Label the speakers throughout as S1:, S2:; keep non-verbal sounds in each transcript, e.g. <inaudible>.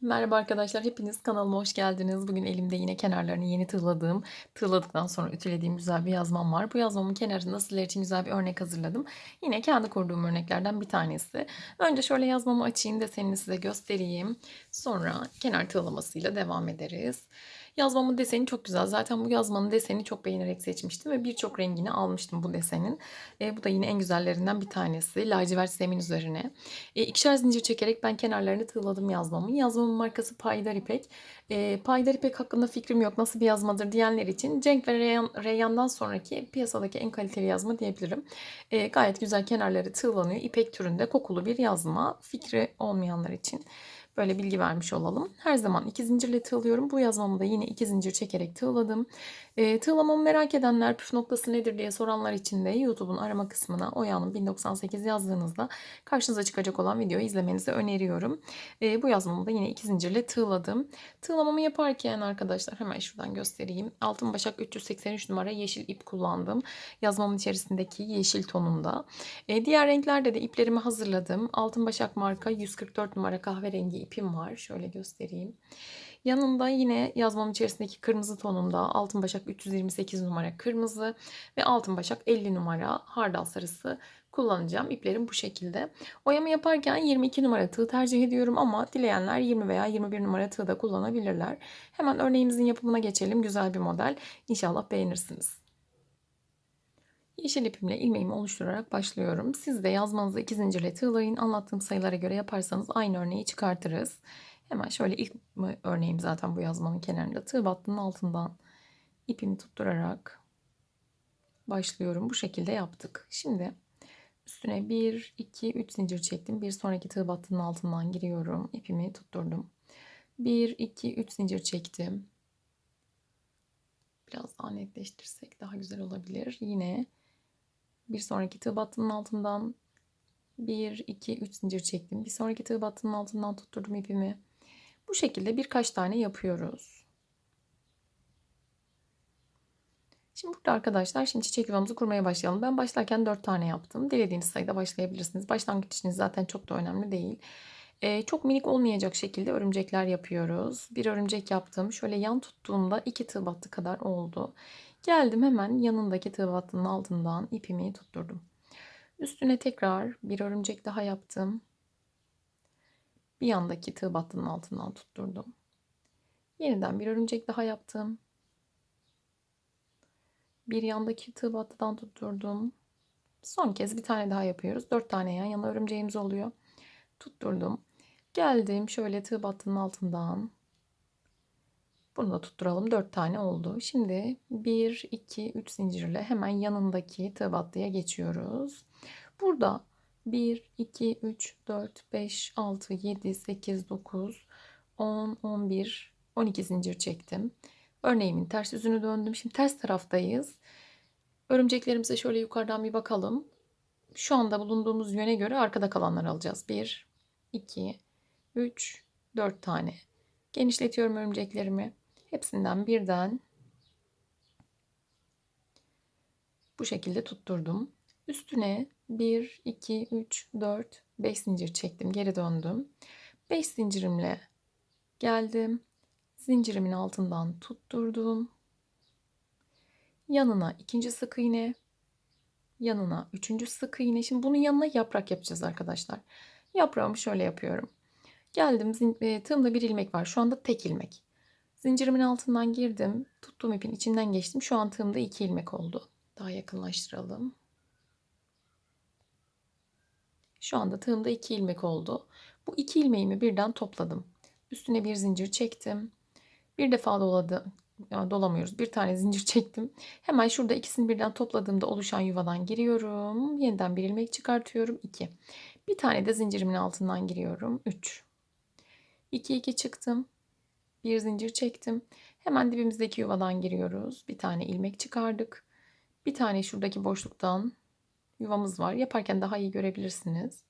S1: Merhaba arkadaşlar, hepiniz kanalıma hoş geldiniz. Bugün elimde yine kenarlarını yeni tığladığım, tığladıktan sonra ütülediğim güzel bir yazmam var. Bu yazmamın kenarında sizler için güzel bir örnek hazırladım. Yine kendi kurduğum örneklerden bir tanesi. Önce şöyle yazmamı açayım, desenini size göstereyim. Sonra kenar tığlamasıyla devam ederiz. Yazmamın deseni çok güzel. Zaten bu yazmanın deseni çok beğenerek seçmiştim ve birçok rengini almıştım bu desenin. E, bu da yine en güzellerinden bir tanesi. Lacivert zemin üzerine. E, ikişer zincir çekerek ben kenarlarını tığladım yazmamın. Yazmamın markası Paydar İpek. E, Paydar İpek hakkında fikrim yok nasıl bir yazmadır diyenler için Cenk ve Reyhan, Reyhan'dan sonraki piyasadaki en kaliteli yazma diyebilirim. E, gayet güzel kenarları tığlanıyor. İpek türünde kokulu bir yazma. Fikri olmayanlar için. Böyle bilgi vermiş olalım. Her zaman iki zincirle tığlıyorum. Bu yazmamı da yine iki zincir çekerek tığladım. E, tığlamamı merak edenler püf noktası nedir diye soranlar için de YouTube'un arama kısmına Oya'nın 1098 yazdığınızda karşınıza çıkacak olan videoyu izlemenizi öneriyorum. E, bu yazmamı da yine iki zincirle tığladım. Tığlamamı yaparken arkadaşlar hemen şuradan göstereyim. Altın başak 383 numara yeşil ip kullandım. Yazmamın içerisindeki yeşil tonunda. E, diğer renklerde de iplerimi hazırladım. Altın başak marka 144 numara kahverengi ipim var. Şöyle göstereyim. Yanında yine yazmam içerisindeki kırmızı tonunda altın başak 328 numara kırmızı ve altın başak 50 numara hardal sarısı kullanacağım. İplerim bu şekilde. Oyamı yaparken 22 numara tığ tercih ediyorum ama dileyenler 20 veya 21 numara tığ da kullanabilirler. Hemen örneğimizin yapımına geçelim. Güzel bir model. İnşallah beğenirsiniz. Yeşil ipimle ilmeğimi oluşturarak başlıyorum. Siz de yazmanızı iki zincirle tığlayın. Anlattığım sayılara göre yaparsanız aynı örneği çıkartırız. Hemen şöyle ilk örneğim zaten bu yazmanın kenarında. Tığ battının altından ipimi tutturarak başlıyorum. Bu şekilde yaptık. Şimdi üstüne 1, 2, 3 zincir çektim. Bir sonraki tığ battının altından giriyorum. İpimi tutturdum. 1, 2, 3 zincir çektim. Biraz daha netleştirsek daha güzel olabilir. Yine bir sonraki tığ battının altından 1, 2, 3 zincir çektim. Bir sonraki tığ battının altından tutturdum ipimi. Bu şekilde birkaç tane yapıyoruz. Şimdi burada arkadaşlar şimdi çiçek yuvamızı kurmaya başlayalım. Ben başlarken 4 tane yaptım. Dilediğiniz sayıda başlayabilirsiniz. Başlangıç için zaten çok da önemli değil. Ee, çok minik olmayacak şekilde örümcekler yapıyoruz. Bir örümcek yaptım. Şöyle yan tuttuğumda 2 tığ battı kadar oldu. Geldim hemen yanındaki tığ altından ipimi tutturdum. Üstüne tekrar bir örümcek daha yaptım. Bir yandaki tığ altından tutturdum. Yeniden bir örümcek daha yaptım. Bir yandaki tığ battıdan tutturdum. Son kez bir tane daha yapıyoruz. Dört tane yan yana örümceğimiz oluyor. Tutturdum. Geldim şöyle tığ altından. Bunu da tutturalım. Dört tane oldu. Şimdi bir, iki, üç zincirle hemen yanındaki tığ battıya geçiyoruz. Burada 1, 2, 3, 4, 5, 6, 7, 8, 9, 10, 11, 12 zincir çektim. Örneğimin ters yüzünü döndüm. Şimdi ters taraftayız. Örümceklerimize şöyle yukarıdan bir bakalım. Şu anda bulunduğumuz yöne göre arkada kalanları alacağız. 1, 2, 3, 4 tane. Genişletiyorum örümceklerimi. Hepsinden birden bu şekilde tutturdum. Üstüne 1, 2, 3, 4, 5 zincir çektim. Geri döndüm. 5 zincirimle geldim. Zincirimin altından tutturdum. Yanına ikinci sık iğne. Yanına üçüncü sık iğne. Şimdi bunun yanına yaprak yapacağız arkadaşlar. Yaprağımı şöyle yapıyorum. Geldim. E, tığımda bir ilmek var. Şu anda tek ilmek. Zincirimin altından girdim. Tuttuğum ipin içinden geçtim. Şu an tığımda iki ilmek oldu. Daha yakınlaştıralım. Şu anda tığımda iki ilmek oldu. Bu iki ilmeğimi birden topladım. Üstüne bir zincir çektim. Bir defa doladı, yani dolamıyoruz. Bir tane zincir <laughs> çektim. Hemen şurada ikisini birden topladığımda oluşan yuvadan giriyorum. Yeniden bir ilmek çıkartıyorum. 2. Bir tane de zincirimin altından giriyorum. 3. 2 2 çıktım. Bir zincir çektim. Hemen dibimizdeki yuvadan giriyoruz. Bir tane ilmek çıkardık. Bir tane şuradaki boşluktan yuvamız var. Yaparken daha iyi görebilirsiniz.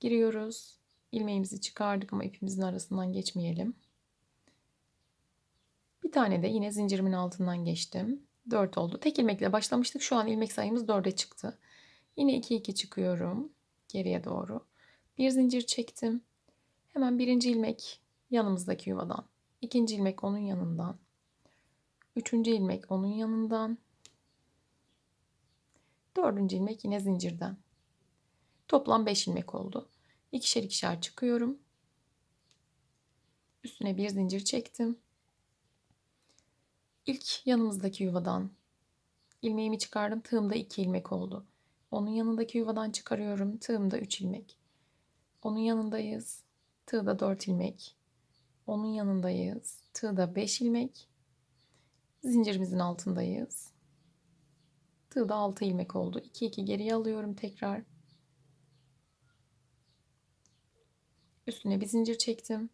S1: Giriyoruz. İlmeğimizi çıkardık ama ipimizin arasından geçmeyelim. Bir tane de yine zincirimin altından geçtim. 4 oldu. Tek ilmekle başlamıştık. Şu an ilmek sayımız 4'e çıktı. Yine 2 2 çıkıyorum geriye doğru. Bir zincir çektim. Hemen birinci ilmek yanımızdaki yuvadan. İkinci ilmek onun yanından. Üçüncü ilmek onun yanından. Dördüncü ilmek yine zincirden. Toplam 5 ilmek oldu. İkişer ikişer çıkıyorum. Üstüne bir zincir çektim. İlk yanımızdaki yuvadan ilmeğimi çıkardım. Tığımda 2 ilmek oldu. Onun yanındaki yuvadan çıkarıyorum. Tığımda 3 ilmek. Onun yanındayız. Tığda 4 ilmek. Onun yanındayız. Tığda 5 ilmek. Zincirimizin altındayız. Tığda 6 ilmek oldu. 2 2 geriye alıyorum tekrar. Üstüne bir zincir çektim.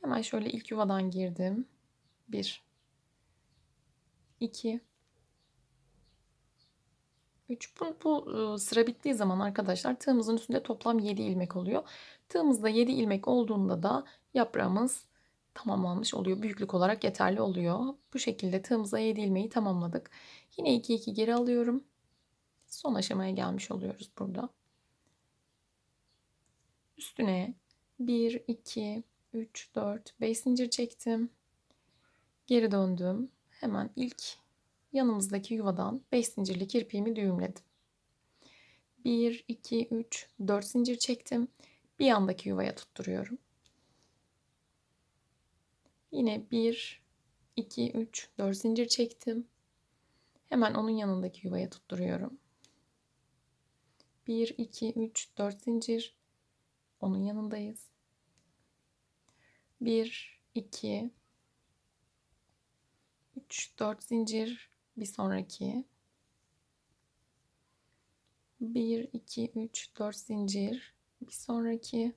S1: Hemen şöyle ilk yuvadan girdim. 1 2 3 bu, bu sıra bittiği zaman arkadaşlar tığımızın üstünde toplam 7 ilmek oluyor. Tığımızda 7 ilmek olduğunda da yaprağımız tamamlanmış oluyor. Büyüklük olarak yeterli oluyor. Bu şekilde tığımıza 7 ilmeği tamamladık. Yine 2 2 geri alıyorum. Son aşamaya gelmiş oluyoruz burada. Üstüne 1 2 3 4 5 zincir çektim. Geri döndüm. Hemen ilk yanımızdaki yuvadan 5 zincirli kirpiğimi düğümledim. 1 2 3 4 zincir çektim. Bir yandaki yuvaya tutturuyorum. Yine 1 2 3 4 zincir çektim. Hemen onun yanındaki yuvaya tutturuyorum. 1 2 3 4 zincir. Onun yanındayız. 1 2 3 4 zincir bir sonraki 1 2 3 4 zincir bir sonraki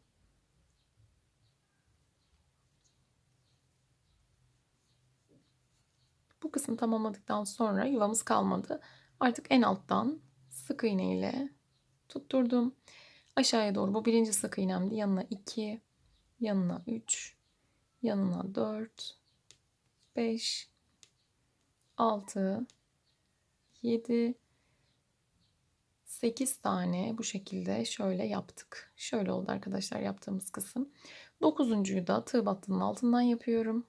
S1: bu kısmı tamamladıktan sonra yuvamız kalmadı. Artık en alttan sık iğne ile tutturdum. Aşağıya doğru bu birinci sık iğnemdi. Yanına 2, yanına 3, yanına 4, 5, 6, 7, 8 tane bu şekilde şöyle yaptık. Şöyle oldu arkadaşlar yaptığımız kısım. Dokuzuncuyu da tığ battının altından yapıyorum.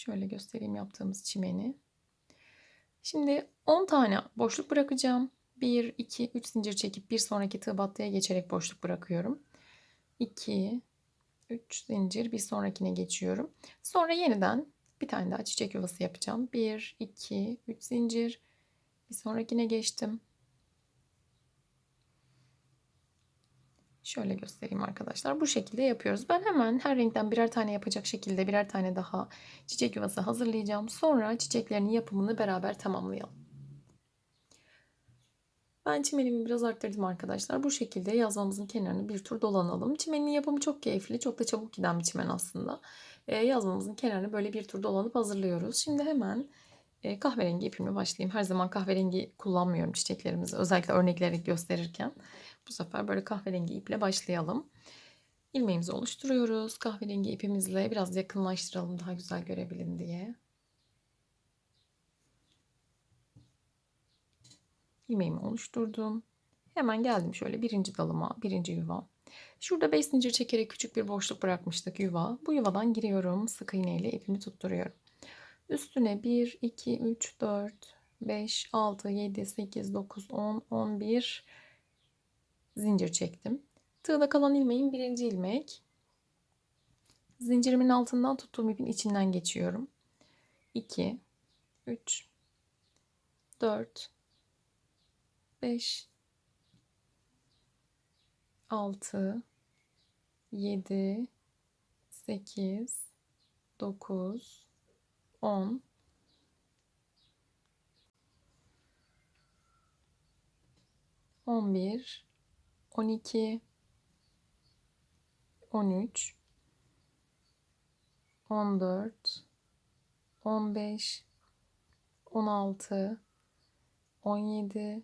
S1: Şöyle göstereyim yaptığımız çimeni. Şimdi 10 tane boşluk bırakacağım. 1, 2, 3 zincir çekip bir sonraki tığ battıya geçerek boşluk bırakıyorum. 2, 3 zincir bir sonrakine geçiyorum. Sonra yeniden bir tane daha çiçek yuvası yapacağım. 1, 2, 3 zincir. Bir sonrakine geçtim. Şöyle göstereyim arkadaşlar. Bu şekilde yapıyoruz. Ben hemen her renkten birer tane yapacak şekilde birer tane daha çiçek yuvası hazırlayacağım. Sonra çiçeklerin yapımını beraber tamamlayalım. Ben çimenimi biraz arttırdım arkadaşlar. Bu şekilde yazmamızın kenarını bir tur dolanalım. Çimenin yapımı çok keyifli. Çok da çabuk giden bir çimen aslında. Ee, yazmamızın kenarını böyle bir tur dolanıp hazırlıyoruz. Şimdi hemen e, kahverengi ipimle başlayayım. Her zaman kahverengi kullanmıyorum çiçeklerimizi. Özellikle örnekleri gösterirken. Bu sefer böyle kahverengi iple başlayalım. İlmeğimizi oluşturuyoruz. Kahverengi ipimizle biraz yakınlaştıralım daha güzel görebilin diye. ilmeğimi oluşturdum. Hemen geldim şöyle birinci dalıma, birinci yuva. Şurada 5 zincir çekerek küçük bir boşluk bırakmıştık yuva. Bu yuvadan giriyorum. Sık iğne ile ipimi tutturuyorum. Üstüne 1, 2, 3, 4, 5, 6, 7, 8, 9, 10, 11 zincir çektim. Tığda kalan ilmeğin birinci ilmek. Zincirimin altından tuttuğum ipin içinden geçiyorum. 2, 3, 4, 5 6 7 8 9 10 11 12 13 14 15 16 17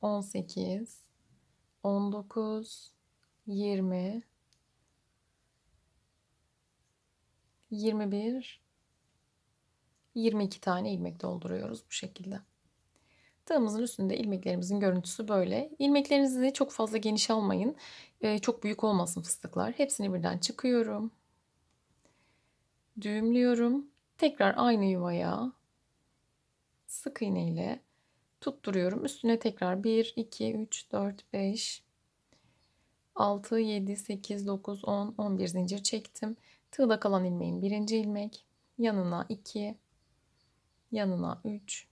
S1: 18 19 20 21 22 tane ilmek dolduruyoruz bu şekilde. Tığımızın üstünde ilmeklerimizin görüntüsü böyle. İlmeklerinizi çok fazla geniş almayın. Ee, çok büyük olmasın fıstıklar. Hepsini birden çıkıyorum. Düğümlüyorum. Tekrar aynı yuvaya sık iğne ile tutturuyorum. Üstüne tekrar 1, 2, 3, 4, 5, 6, 7, 8, 9, 10, 11 zincir çektim. Tığda kalan ilmeğin birinci ilmek. Yanına 2, yanına 3,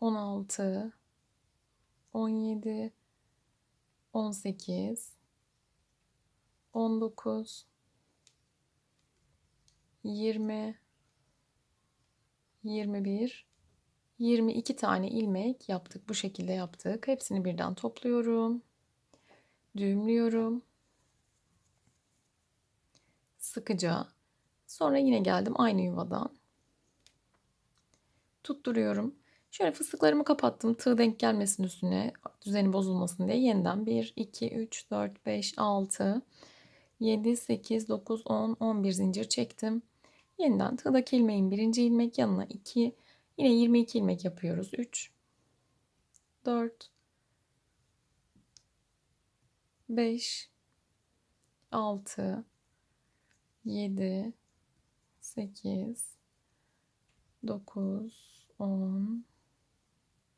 S1: 16, 17, 18, 19, 20, 21, 22 tane ilmek yaptık. Bu şekilde yaptık. Hepsini birden topluyorum. Düğümlüyorum. Sıkıca. Sonra yine geldim aynı yuvadan. Tutturuyorum. Şöyle fıstıklarımı kapattım. Tığ denk gelmesin üstüne. Düzeni bozulmasın diye yeniden 1, 2, 3, 4, 5, 6, 7, 8, 9, 10, 11 zincir çektim. Yeniden tığdaki ilmeğin birinci ilmek yanına 2, yine 22 ilmek yapıyoruz. 3, 4, 5, 6, 7, 8, 9, 10,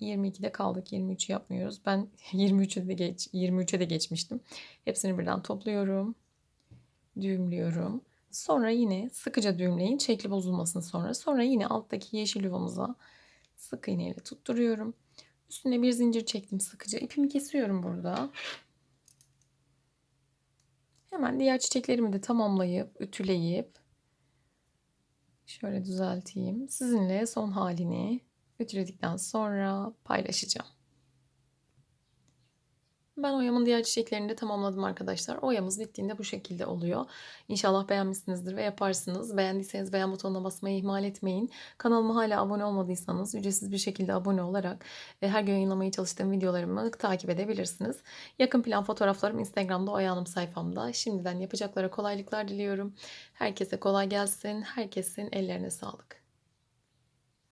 S1: 22'de kaldık. 23 yapmıyoruz. Ben <laughs> 23'e de geç 23'e de geçmiştim. Hepsini birden topluyorum. Düğümlüyorum. Sonra yine sıkıca düğümleyin. Şekli bozulmasın sonra. Sonra yine alttaki yeşil yuvamıza sık iğne ile tutturuyorum. Üstüne bir zincir çektim sıkıca. İpimi kesiyorum burada. Hemen diğer çiçeklerimi de tamamlayıp, ütüleyip şöyle düzelteyim. Sizinle son halini ütüledikten sonra paylaşacağım. Ben oyamın diğer çiçeklerini de tamamladım arkadaşlar. Oyamız bittiğinde bu şekilde oluyor. İnşallah beğenmişsinizdir ve yaparsınız. Beğendiyseniz beğen butonuna basmayı ihmal etmeyin. Kanalıma hala abone olmadıysanız ücretsiz bir şekilde abone olarak e, her gün yayınlamaya çalıştığım videolarımı takip edebilirsiniz. Yakın plan fotoğraflarım Instagram'da Oya Hanım sayfamda. Şimdiden yapacaklara kolaylıklar diliyorum. Herkese kolay gelsin. Herkesin ellerine sağlık.